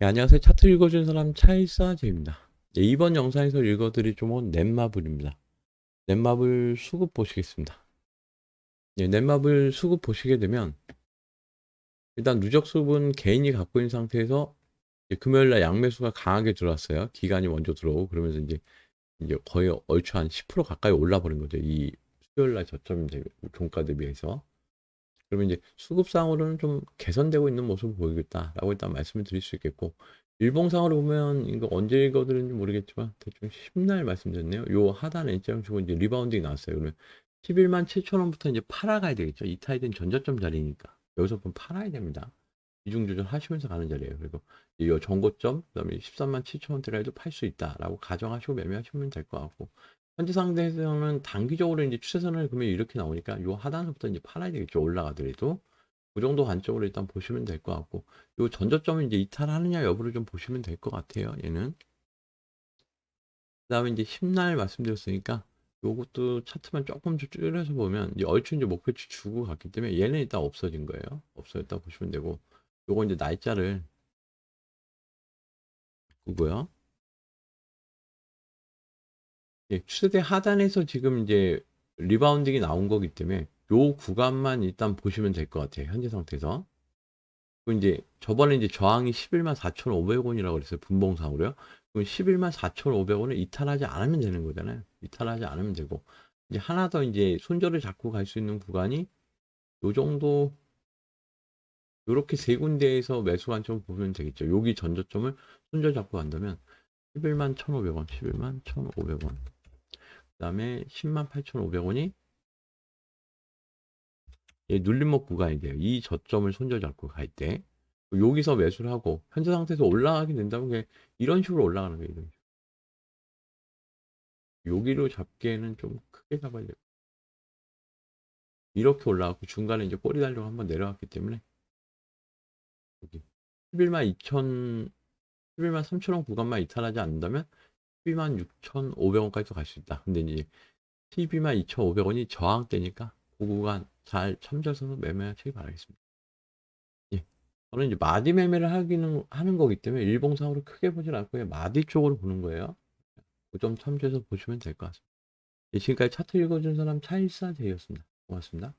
네, 안녕하세요. 차트 읽어준 사람 차일사제입니다. 네, 이번 영상에서 읽어드릴 종목은 넷마블입니다. 넷마블 수급 보시겠습니다. 네, 넷마블 수급 보시게 되면 일단 누적 수급은 개인이 갖고 있는 상태에서 금요일날 양매수가 강하게 들어왔어요. 기간이 먼저 들어오고 그러면서 이제 이제 거의 얼추 한 10% 가까이 올라버린 거죠. 이 수요일날 저점 종가 대비해서. 그러면 이제 수급상으로는 좀 개선되고 있는 모습을 보이겠다라고 일단 말씀을 드릴 수 있겠고 일봉상으로 보면 이거 언제 읽어드렸는지 모르겠지만 대충 10날 말씀드렸네요. 요 하단 N자형 치고 이제 리바운딩이 나왔어요. 그러면 11만 7천 원부터 이제 팔아가야 되겠죠. 이 타이된 전저점 자리니까 여기서 좀 팔아야 됩니다. 이중 조절 하시면서 가는 자리예요. 그리고 이 전고점 그다음에 13만 7천 원대라도 팔 수 있다라고 가정하시고 매매하시면 될 것 같고 현재 상태에서는 단기적으로 이제 추세선을 그러면 이렇게 나오니까 요 하단부터 이제 팔아야 되겠죠. 올라가더라도 그 정도 관점으로 일단 보시면 될 것 같고 요 전저점을 이제 이탈하느냐 여부를 좀 보시면 될 것 같아요. 얘는 그 다음에 이제 10날 말씀드렸으니까 요것도 차트만 조금 좀 줄여서 보면 이제 얼추 이제 목표치 주고 갔기 때문에 얘는 일단 없어진 거예요. 없어졌다 보시면 되고 요거 이제 날짜를 그거요. 예, 추세대 하단에서 지금 이제 리바운딩이 나온 거기 때문에 요 구간만 일단 보시면 될 것 같아요. 현재 상태에서. 그리고 이제 저번에 이제 저항이 11만 4,500원이라고 그랬어요. 분봉상으로요. 그럼 11만 4,500원을 이탈하지 않으면 되는 거잖아요. 이탈하지 않으면 되고. 이제 하나 더 이제 손절을 잡고 갈 수 있는 구간이 요 정도 요렇게 세 군데에서 매수 관점 보면 되겠죠. 여기 전저점을 손절 잡고 간다면 11만 1,500원, 11만 1,500원. 그 다음에 10만 8,500원이 예, 눌림목 구간이 돼요. 이 저점을 손절 잡고 갈 때. 여기서 매수를 하고 현재 상태에서 올라가게 된다면 이런 식으로 올라가는 거예요. 이런 식으로. 여기로 잡기에는 좀 크게 잡아야 돼요. 이렇게 올라가고 중간에 이제 꼬리 달려고 한번 내려왔기 때문에 여기 11만 2천 11만 3천 원 구간만 이탈하지 않는다면 12만 6,500원까지도 갈 수 있다. 근데 이제 12만 2,500원이 저항대니까 그 구간 잘 참조해서 매매하시기 바라겠습니다. 예. 저는 이제 마디 매매를 하기는 하는 거기 때문에 일봉상으로 크게 보진 않고 마디 쪽으로 보는 거예요. 그 점 참조해서 보시면 될 것 같습니다. 예, 지금까지 차트 읽어준 사람 차일사제였습니다. 고맙습니다.